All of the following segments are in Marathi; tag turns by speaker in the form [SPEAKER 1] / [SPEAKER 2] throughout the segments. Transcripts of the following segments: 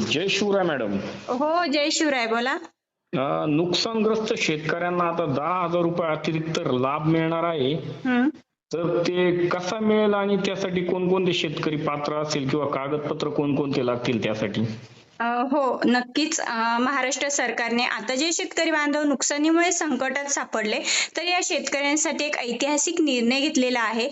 [SPEAKER 1] जय शिवराय मॅडम.
[SPEAKER 2] हो जय शिवराय बोला.
[SPEAKER 1] नुकसानग्रस्त शेतकऱ्यांना आता दहा हजार रुपये अतिरिक्त लाभ मिळणार आहे. तर ते कसा मिळेल आणि त्यासाठी कोणकोणते शेतकरी पात्र असेल किंवा कागदपत्र कोणकोणते लागतील त्यासाठी?
[SPEAKER 2] हो नक्कीच. महाराष्ट्र सरकारने आता जे शेतकरी बांधव नुकसानीमुळे संकटात सापडले तर या शेतकऱ्यांसाठी एक ऐतिहासिक निर्णय घेतलेला आहे.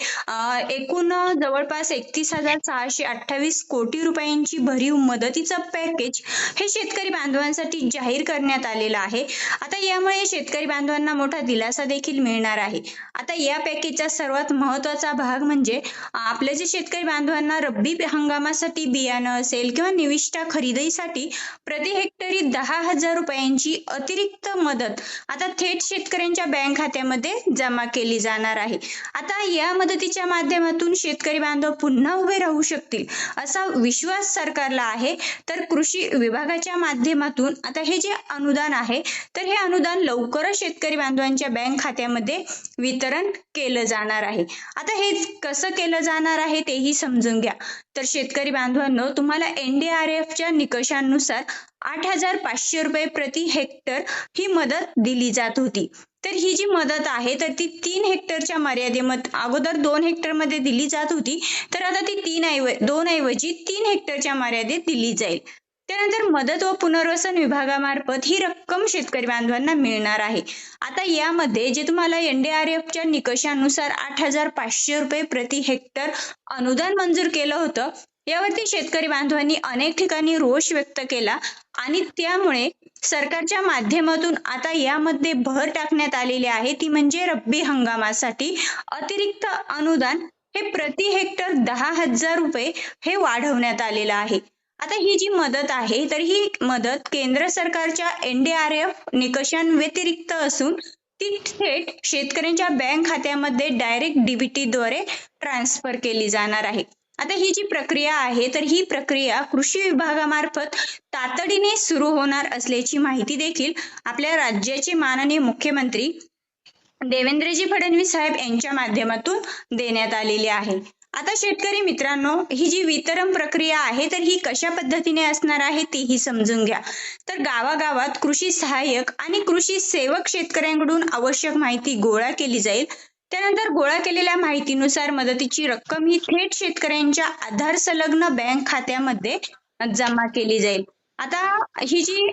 [SPEAKER 2] एकूण जवळपास एकतीस हजार सहाशे अठ्ठावीस कोटी रुपयांची भरीव मदतीचं पॅकेज हे शेतकरी बांधवांसाठी जाहीर करण्यात आलेलं आहे. आता यामुळे शेतकरी बांधवांना मोठा दिलासा देखील मिळणार आहे. आता या पॅकेजचा सर्वात महत्त्वाचा भाग म्हणजे आपल्या जे शेतकरी बांधवांना रब्बी हंगामासाठी बियाणं असेल किंवा निविष्ठा खरेदी शेतीसाठी प्रति हेक्टरी दहा हजार रुपयांची अतिरिक्त मदत आता थेट शेतकऱ्यांच्या बँक खात्यामध्ये जमा केली जाणार आहे. आता या मदतीच्या माध्यमातून शेतकरी बांधव पुन्हा उभे राहू शकतील असा विश्वास सरकारला आहे. तर कृषी विभागाच्या माध्यमातून आता हे जे अनुदान आहे तर हे अनुदान लवकरच शेतकरी बांधवांच्या बँक खात्यामध्ये वितरण केलं जाणार आहे. आता हे कसं केलं जाणार आहे तेही समजून घ्या. तर शेतकरी बांधवांनो तुम्हाला एनडीआरएफच्या निकषांनुसार आठ हजार पाचशे रुपये प्रति हेक्टर ही मदत दिली जात होती. तर ही जी मदत आहे तर ती तीन हेक्टरच्या मर्यादेमध्ये अगोदर दोन हेक्टरमध्ये दिली जात होती तर आता ती तीन ऐव दोन ऐवजी तीन हेक्टरच्या मर्यादेत दिली जाईल. त्यानंतर मदत व पुनर्वसन विभागामार्फत ही रक्कम शेतकरी बांधवांना मिळणार आहे. आता यामध्ये जे तुम्हाला एनडीआरएफच्या निकषानुसार आठ हजार पाचशे रुपये प्रति हेक्टर अनुदान मंजूर केलं होतं यावरती शेतकरी बांधवांनी अनेक ठिकाणी रोष व्यक्त केला आणि त्यामुळे सरकारच्या माध्यमातून आता यामध्ये भर टाकण्यात आलेली आहे. ती म्हणजे रब्बी हंगामासाठी अतिरिक्त अनुदान हे प्रति हेक्टर दहा हजार रुपये हे वाढवण्यात आलेलं आहे. आता ही जी मदत आहे तर ही मदत केंद्र सरकारच्या एनडीआरएफ निकषांव्यतिरिक्त असून ती थेट शेतकऱ्यांच्या बँक खात्यामध्ये डायरेक्ट डीबीटी द्वारे ट्रान्सफर केली जाणार आहे. आता ही जी प्रक्रिया आहे तर ही प्रक्रिया कृषी विभागामार्फत तातडीने सुरू होणार असल्याची माहिती देखील आपल्या राज्याचे माननीय मुख्यमंत्री देवेंद्रजी फडणवीस साहेब यांच्या माध्यमातून देण्यात आलेली आहे. आता शेतकरी मित्रांनो ही जी वितरण प्रक्रिया आहे तर ही कशा पद्धतीने असणार आहे तीही समजून घ्या. तर गावागावात कृषी सहाय्यक आणि कृषी सेवक शेतकऱ्यांकडून आवश्यक माहिती गोळा केली जाईल. त्यानंतर गोळा केलेल्या माहितीनुसार मदतीची रक्कम ही थेट शेतकऱ्यांच्या आधार संलग्न बँक खात्यामध्ये जमा केली जाईल. आता ही जी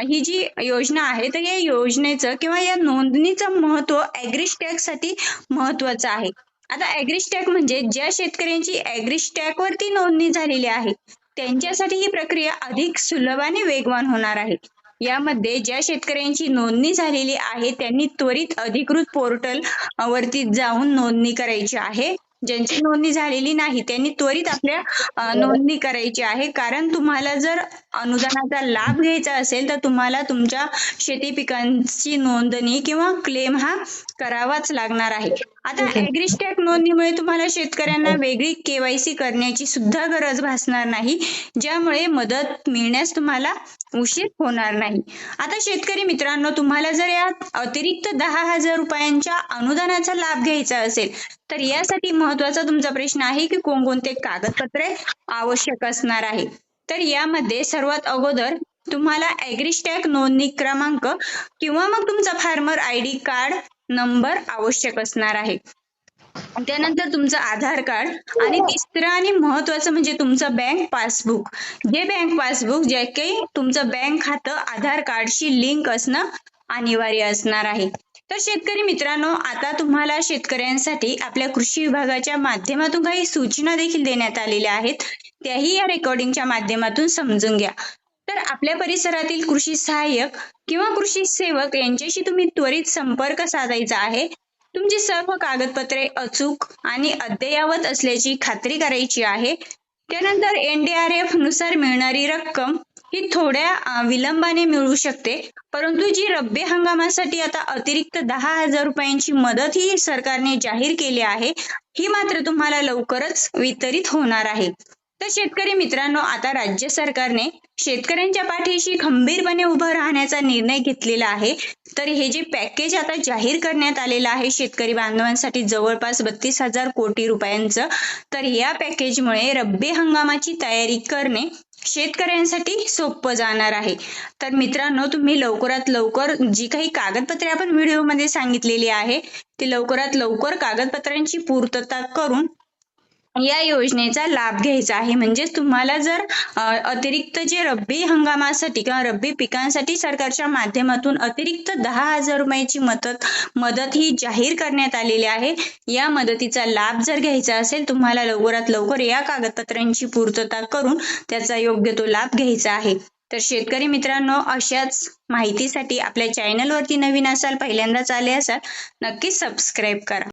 [SPEAKER 2] ही जी योजना आहे तर या योजनेचं किंवा या नोंदणीचं महत्त्व ॲग्रिस्टॅगसाठी महत्वाचं आहे. आता ॲग्रिस्टॅग म्हणजे ज्या शेतकऱ्यांची ॲग्रिस्टॅग वरती नोंदणी झालेली आहे त्यांच्यासाठी ही प्रक्रिया अधिक सुलभ आणि वेगवान होणार आहे. यामध्ये ज्या शेतकऱ्यांची नोंदणी झालेली आहे त्यांनी त्वरित अधिकृत पोर्टल वरती जाऊन नोंदणी करायची आहे. ज्यांची नोंदणी झालेली नाही त्यांनी त्वरित आपल्या नोंदणी करायची आहे. कारण तुम्हाला जर अनुदानाचा लाभ घ्यायचा असेल तर तुम्हाला तुमच्या शेती पिकांची नोंदणी किंवा क्लेम हा करावाच लागणार आहे. आता ॲग्रिस्टॅग नोंदणीमुळे तुम्हाला शेतकऱ्यांना वेगळी केवायसी करण्याची सुद्धा गरज भासणार नाही. ज्यामुळे मदत मिळण्यास तुम्हाला उशीर होणार नाही. आता शेतकरी मित्रांनो तुम्हाला जर या अतिरिक्त दहा हजार रुपयांच्या अनुदानाचा लाभ घ्यायचा असेल तर यासाठी महत्त्वाचा तुमचा प्रश्न आहे की कोणकोणते कागदपत्रे आवश्यक असणार आहे? तर यामध्ये सर्वात अगोदर तुम्हाला ॲग्रिस्टॅग नोंदणी क्रमांक किंवा मग तुमचा farmer I D card number आवश्यक असणार आहे. त्यानंतर तुमचं आधार कार्ड आणि तिसरं आणि महत्वाचं म्हणजे तुमचं बँक पासबुक जे बँक पासबुक जे काही तुमचं बँक खातं आधार कार्डशी लिंक असणं अनिवार्य असणार आहे. तर शेतकरी मित्रांनो आता तुम्हाला शेतकऱ्यांसाठी आपल्या कृषी विभागाच्या माध्यमातून काही सूचना देखील देण्यात आलेल्या आहेत. त्याही या रेकॉर्डिंगच्या माध्यमातून समजून घ्या. तर आपल्या परिसरातील कृषी सहाय्यक किंवा कृषी सेवक यांच्याशी तुम्ही त्वरित संपर्क साधायचा आहे. तुमची सर्व कागदपत्रे अचूक आणि अद्ययावत असल्याची खात्री करायची आहे. त्यानंतर एनडीआरएफनुसार मिळणारी रक्कम ही थोड्या विलंबाने मिळू शकते. परंतु जी रब्बी हंगामासाठी आता अतिरिक्त दहा हजार रुपयांची मदत ही सरकारने जाहीर केली आहे ही मात्र तुम्हाला लवकरच वितरित होणार आहे. तर शेतकरी मित्रांनो आता राज्य सरकारने शेतकऱ्यांच्या पाठीशी खंबीरपणे उभं राहण्याचा निर्णय घेतलेला आहे. तर हे जे पॅकेज आता जाहीर करण्यात आलेलं आहे शेतकरी बांधवांसाठी जवळपास बत्तीस हजार कोटी रुपयांचं तर या पॅकेजमुळे रब्बी हंगामाची तयारी करणे शेतकऱ्यांसाठी सोपं जाणार आहे. तर मित्रांनो तुम्ही लवकरात लवकर जी काही कागदपत्रे आपण व्हिडिओमध्ये सांगितलेली आहे ती लवकरात लवकर कागदपत्रांची पूर्तता करून या योजनेचा लाभ घ्यायचा आहे. म्हणजेच तुम्हाला जर अतिरिक्त जे रब्बी हंगामासाठी किंवा रब्बी पिकांसाठी सरकारच्या माध्यमातून अतिरिक्त दहा हजार रुपयाची मदत मदत ही जाहीर करण्यात आलेली आहे. या मदतीचा लाभ जर घ्यायचा असेल तुम्हाला लवकरात लवकर या कागदपत्रांची पूर्तता करून त्याचा योग्य तो लाभ घ्यायचा आहे. तर शेतकरी मित्रांनो अशाच माहितीसाठी आपल्या चॅनलवरती नवीन असाल पहिल्यांदाच आले असाल नक्की सबस्क्राईब करा.